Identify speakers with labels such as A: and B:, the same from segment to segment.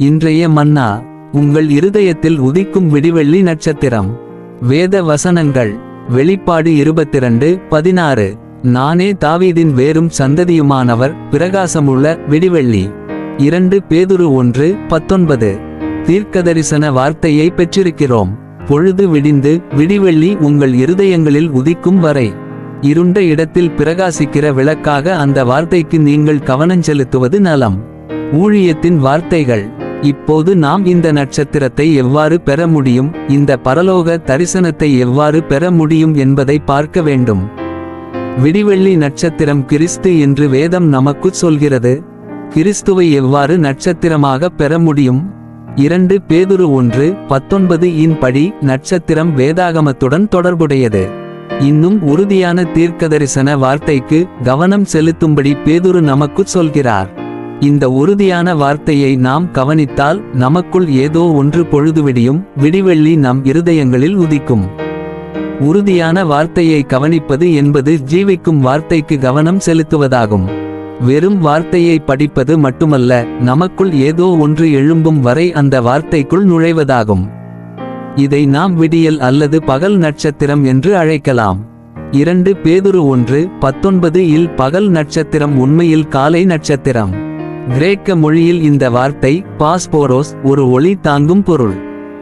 A: இன்றைய மன்னா உங்கள் இருதயத்தில் உதிக்கும் விடிவெள்ளி நட்சத்திரம். வேத வசனங்கள் வெளிப்பாடு இருபத்திரண்டு பதினாறு. நானே தாவீதின் வேறும் சந்ததியுமானவர் பிரகாசமுள்ள விடிவெள்ளி. இரண்டு பேதுரு ஒன்று பத்தொன்பது. தீர்க்கதரிசன வார்த்தையை பெற்றிருக்கிறோம். பொழுது விடிந்து விடிவெள்ளி உங்கள் இருதயங்களில் உதிக்கும் வரை. இருண்ட இடத்தில் பிரகாசிக்கிற விளக்காக அந்த வார்த்தைக்கு நீங்கள் கவனம் செலுத்துவது நலம். ஊழியத்தின் வார்த்தைகள் இப்போது நாம் இந்த நட்சத்திரத்தை எவ்வாறு பெற முடியும்? இந்த பரலோக தரிசனத்தை எவ்வாறு பெற முடியும் என்பதை பார்க்க வேண்டும். விடிவெள்ளி நட்சத்திரம் கிறிஸ்து என்று வேதம் நமக்குச் சொல்கிறது. கிறிஸ்துவை எவ்வாறு நட்சத்திரமாக பெற முடியும்? இரண்டு பேதுரு ஒன்று பத்தொன்பது இன் படி நட்சத்திரம் வேதாகமத்துடன் தொடர்புடையது. இன்னும் உறுதியான தீர்க்கதரிசன வார்த்தைக்கு கவனம் செலுத்தும்படி பேதுரு நமக்குச் சொல்கிறார். இந்த உறுதியான வார்த்தையை நாம் கவனித்தால் நமக்குள் ஏதோ ஒன்று பொழுதுவிடியும் விடிவெள்ளி நம் இருதயங்களில் உதிக்கும். உறுதியான வார்த்தையை கவனிப்பது என்பது ஜீவிக்கும் வார்த்தைக்கு கவனம் செலுத்துவதாகும். வெறும் வார்த்தையை படிப்பது மட்டுமல்ல நமக்குள் ஏதோ ஒன்று எழும்பும் வரை அந்த வார்த்தைக்குள் நுழைவதாகும். இதை நாம் விடியல் அல்லது பகல் நட்சத்திரம் என்று அழைக்கலாம். இரண்டு பேதுரு ஒன்று பத்தொன்பது இல் பகல் நட்சத்திரம் உண்மையில் காலை நட்சத்திரம். கிரேக்க மொழியில் இந்த வார்த்தை பாஸ்போரோஸ் ஒரு ஒளி தாங்கும் பொருள்.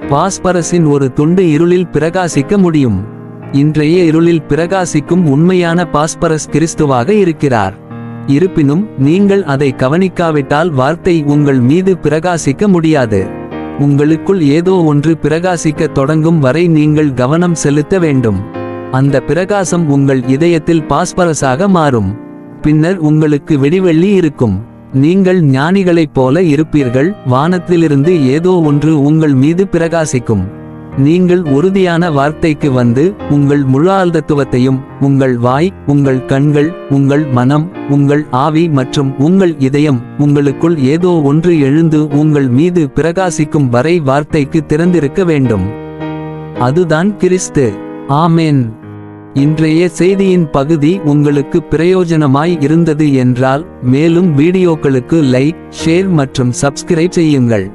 A: பாஸ்பரஸின் ஒரு துண்டு இருளில் பிரகாசிக்க முடியும். இன்றைய இருளில் பிரகாசிக்கும் உண்மையான பாஸ்பரஸ் கிறிஸ்துவாக இருக்கிறார். இருப்பினும் நீங்கள் அதை கவனிக்காவிட்டால் வார்த்தை உங்கள் மீது பிரகாசிக்க முடியாது. உங்களுக்குள் ஏதோ ஒன்று பிரகாசிக்க தொடங்கும் வரை நீங்கள் கவனம் செலுத்த வேண்டும். அந்த பிரகாசம் உங்கள் இதயத்தில் பாஸ்பரஸாக மாறும். பின்னர் உங்களுக்கு வெடிவெள்ளி இருக்கும். நீங்கள் ஞானிகளைப் போல இருப்பீர்கள். வானத்திலிருந்து ஏதோ ஒன்று உங்கள் மீது பிரகாசிக்கும். நீங்கள் உறுதியான வார்த்தைக்கு வந்து உங்கள் முழு ஆழ்தத்துவத்தையும் உங்கள் வாய் உங்கள் கண்கள் உங்கள் மனம் உங்கள் ஆவி மற்றும் உங்கள் இதயம் உங்களுக்குள் ஏதோ ஒன்று எழுந்து உங்கள் மீது பிரகாசிக்கும் வரை வார்த்தைக்கு திறந்திருக்க வேண்டும். அதுதான் கிறிஸ்து. ஆமேன். இன்றைய செய்தியின் பகுதி உங்களுக்கு பிரயோஜனமாய் இருந்தது என்றால் மேலும் வீடியோக்களுக்கு லைக் ஷேர் மற்றும் சப்ஸ்கிரைப் செய்யுங்கள்.